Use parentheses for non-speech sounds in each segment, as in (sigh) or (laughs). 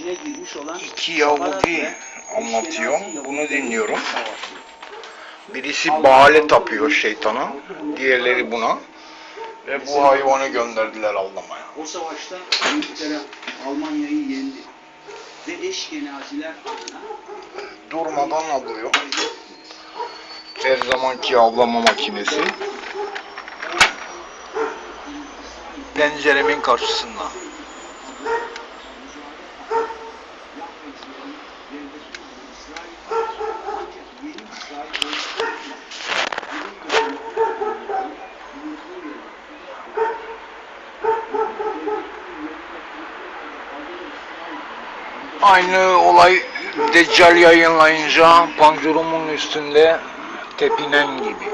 içine girmiş olan İki Yahudi anlatıyor. Bunu dinliyorum. Birisi Baal'e tapıyor şeytana. Diğerleri buna. Ve bu hayvanı gönderdiler avlamaya. O savaşta İngiltere Almanya'yı yendi. Ve eşkenaziler adına Durmadan avlıyor. Her zamanki avlama makinesi. Penceremin karşısında. Aynı olay Deccal yayınlayınca panjurumun üstünde tepinen gibi.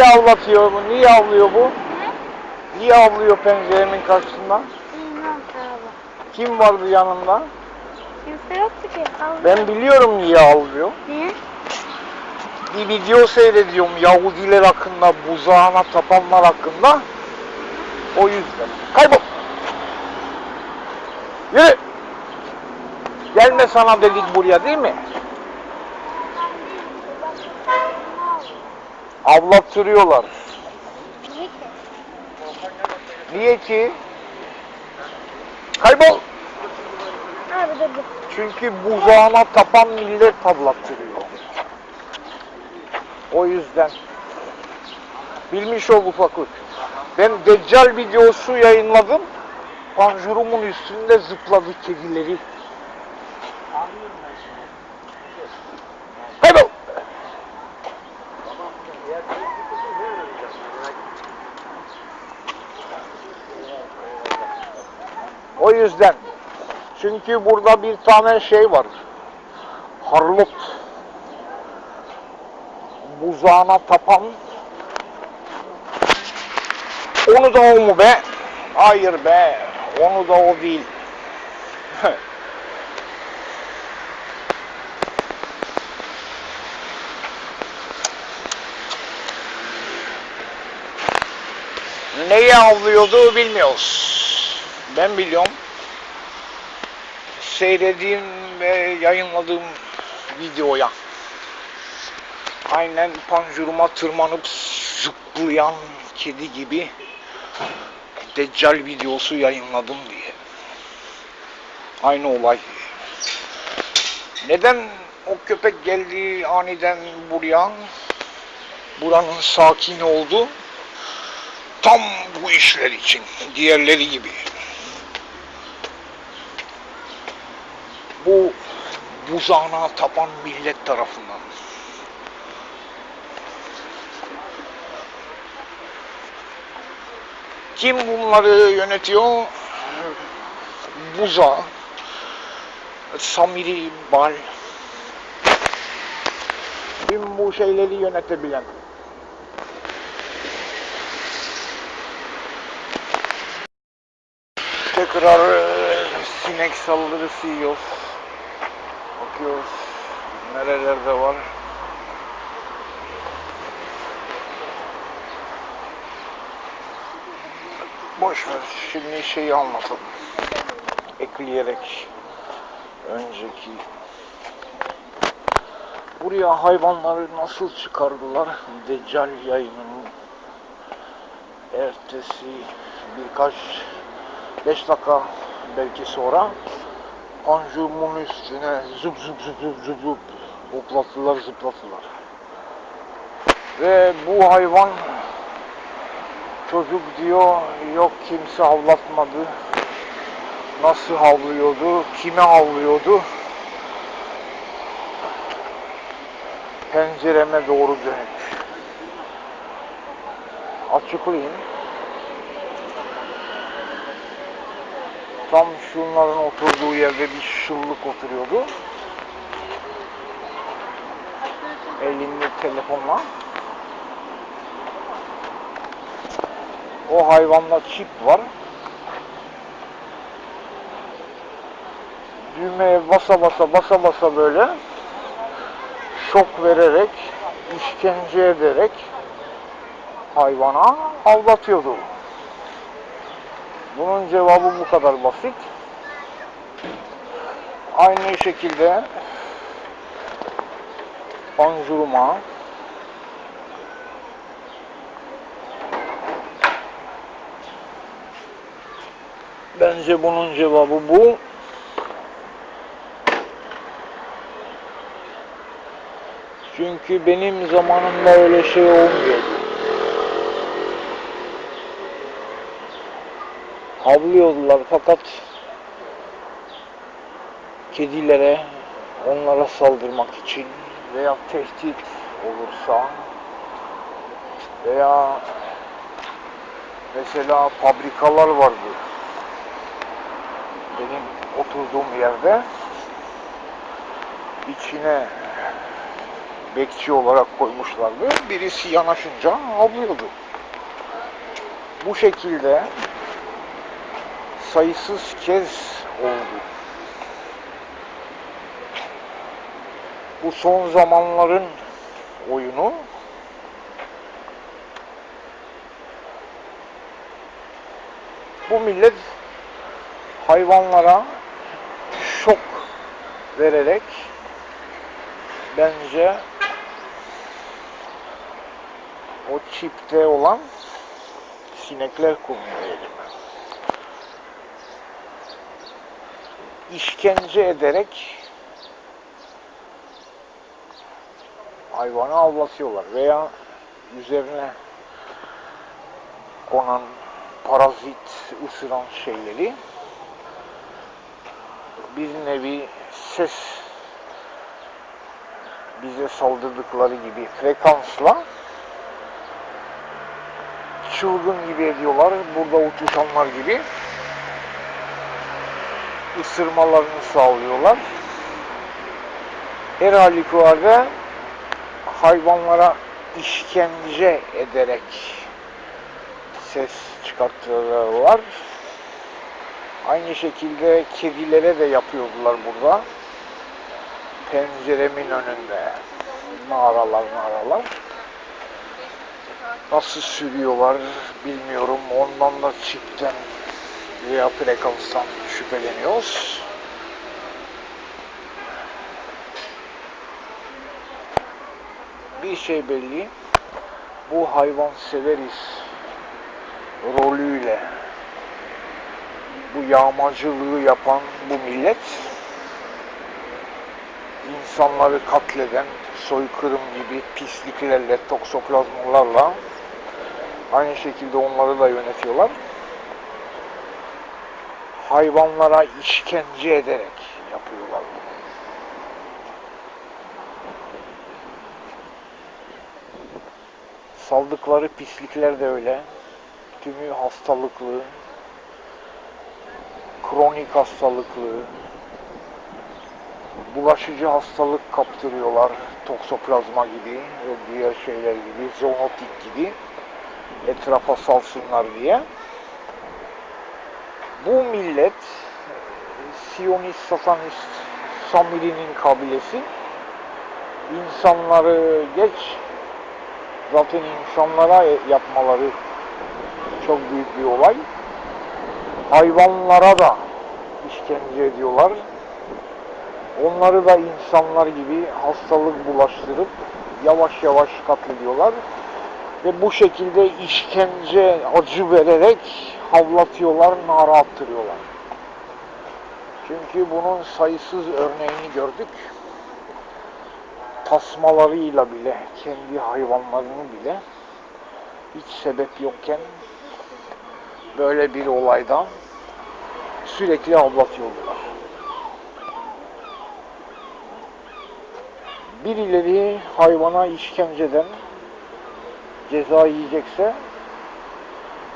Niye avlatıyor bu? Niye avlıyor bu? Niye avlıyor penceremin karşısında? Bilmem abi. Kim vardı yanında? Kimse yoktu ki. Avlu. Ben biliyorum niye avlıyor. Niye? Bir video seyrediyorum Yahudiler hakkında, buzağına tapanlar hakkında. O yüzden. Kaybol! Yürü! Gelme sana dedik buraya değil mi? Avlattırıyorlar. Niye ki? Niye ki? Kaybol! Abi dur dur. Çünkü buzağına tapan millet avlattırıyor. O yüzden. Bilmiş ol ufaklık. Ben Deccal videosu yayınladım. Panjurumun üstünde zıpladı kedileri. Kaybol! O yüzden. Çünkü burada bir tane şey var. Harlot. Buzağına tapan. Onu da o mu be? Hayır be. Onu da o değil. (laughs) Neyi avlıyordu bilmiyoruz. Ben biliyorum. Seyrettiğim ve yayınladığım videoya. Aynen panjuruma tırmanıp zıplayan kedi gibi Deccal videosu yayınladım diye. Aynı olay. Neden o köpek geldi aniden buraya? Buranın sakin oldu. Tam bu işler için. Diğerleri gibi. Bu buzağına tapan millet tarafından. Kim bunları yönetiyor? Buza, Samiri Bal. Kim bu şeyleri yönetebilen? Tekrar e, sinek saldırısı yiyoruz. Bakıyoruz nerelerde var. Boş ver. Şimdi şeyi anlatalım. Ekleyerek önceki buraya hayvanları nasıl çıkardılar? Deccal yayınının ertesi birkaç 5 dakika belki sonra Anjumun üstüne zıp zıp zıp zıp zıp zıp hoplattılar zıplattılar. Ve bu hayvan çocuk diyor yok kimse havlatmadı. Nasıl havlıyordu? Kime havlıyordu? Pencereme doğru dönük. Açıklayayım. Tam şunların oturduğu yerde bir şıllık oturuyordu. elinde telefonla. O hayvanda çip var. Düğmeye basa basa basa basa böyle şok vererek, işkence ederek hayvana aldatıyordu. Bunun cevabı bu kadar basit. Aynı şekilde panjuruma Bence bunun cevabı bu. Çünkü benim zamanımda öyle şey olmuyordu. Havlıyordular fakat kedilere onlara saldırmak için veya tehdit olursa veya mesela fabrikalar vardı benim oturduğum yerde içine bekçi olarak koymuşlardı. Birisi yanaşınca avlıyordu. Bu şekilde sayısız kez oldu. Bu son zamanların oyunu bu millet hayvanlara şok vererek bence o çipte olan sinekler kurmuyor elime. İşkence ederek hayvanı avlatıyorlar veya üzerine konan parazit ısıran şeyleri bir nevi ses bize saldırdıkları gibi frekansla çılgın gibi ediyorlar. Burada uçuşanlar gibi ısırmalarını sağlıyorlar. Her halükarda hayvanlara işkence ederek ses çıkartıyorlar. Aynı şekilde kedilere de yapıyordular burada. Penceremin önünde. Mağaralar mağaralar. Nasıl sürüyorlar bilmiyorum. Ondan da çipten veya frekanstan şüpheleniyoruz. Bir şey belli. Bu hayvan severiz rolüyle bu yağmacılığı yapan bu millet insanları katleden soykırım gibi pisliklerle, toksoplazmalarla aynı şekilde onları da yönetiyorlar. Hayvanlara işkence ederek yapıyorlar bunu. Saldıkları pislikler de öyle. Tümü hastalıklı, kronik hastalıklı, bulaşıcı hastalık kaptırıyorlar. Toksoplazma gibi diğer şeyler gibi, zoonotik gibi etrafa salsınlar diye. Bu millet Siyonist, Satanist, Samiri'nin kabilesi insanları geç zaten insanlara yapmaları çok büyük bir olay. Hayvanlara da işkence ediyorlar. Onları da insanlar gibi hastalık bulaştırıp yavaş yavaş katlediyorlar. Ve bu şekilde işkence, acı vererek havlatıyorlar, nara attırıyorlar. Çünkü bunun sayısız örneğini gördük. Tasmalarıyla bile, kendi hayvanlarını bile hiç sebep yokken böyle bir olaydan sürekli avlatıyorlar. Birileri hayvana işkenceden ceza yiyecekse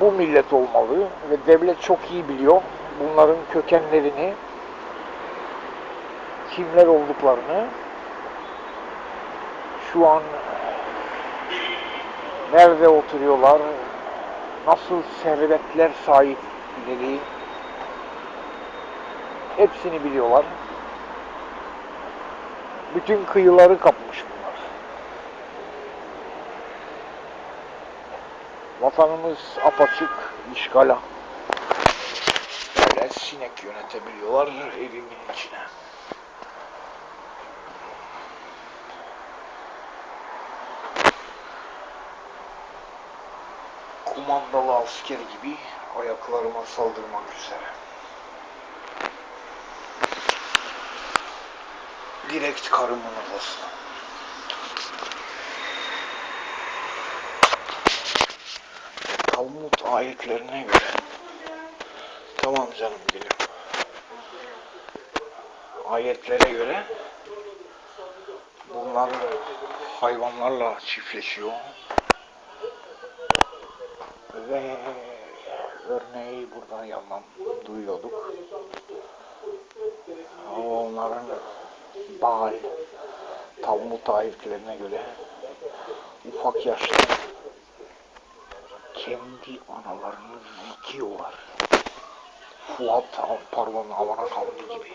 bu millet olmalı ve devlet çok iyi biliyor bunların kökenlerini, kimler olduklarını. şu an nerede oturuyorlar, nasıl servetler sahipleri hepsini biliyorlar. Bütün kıyıları kapmış bunlar. Vatanımız apaçık işgala. Böyle sinek yönetebiliyorlar evimin içine. Kumandalı asker gibi ayaklarıma saldırmak üzere. Direkt karımın odasına. Talmud ayetlerine göre Tamam canım geliyorum. Ayetlere göre bunlar hayvanlarla çiftleşiyor. Ve örneği buradan yandan duyuyorduk. Onların Baal, Talmud ayetlerine göre ufak yaşta kendi analarını zikiyorlar. Fuat, pardon Aman Hamdi gibi.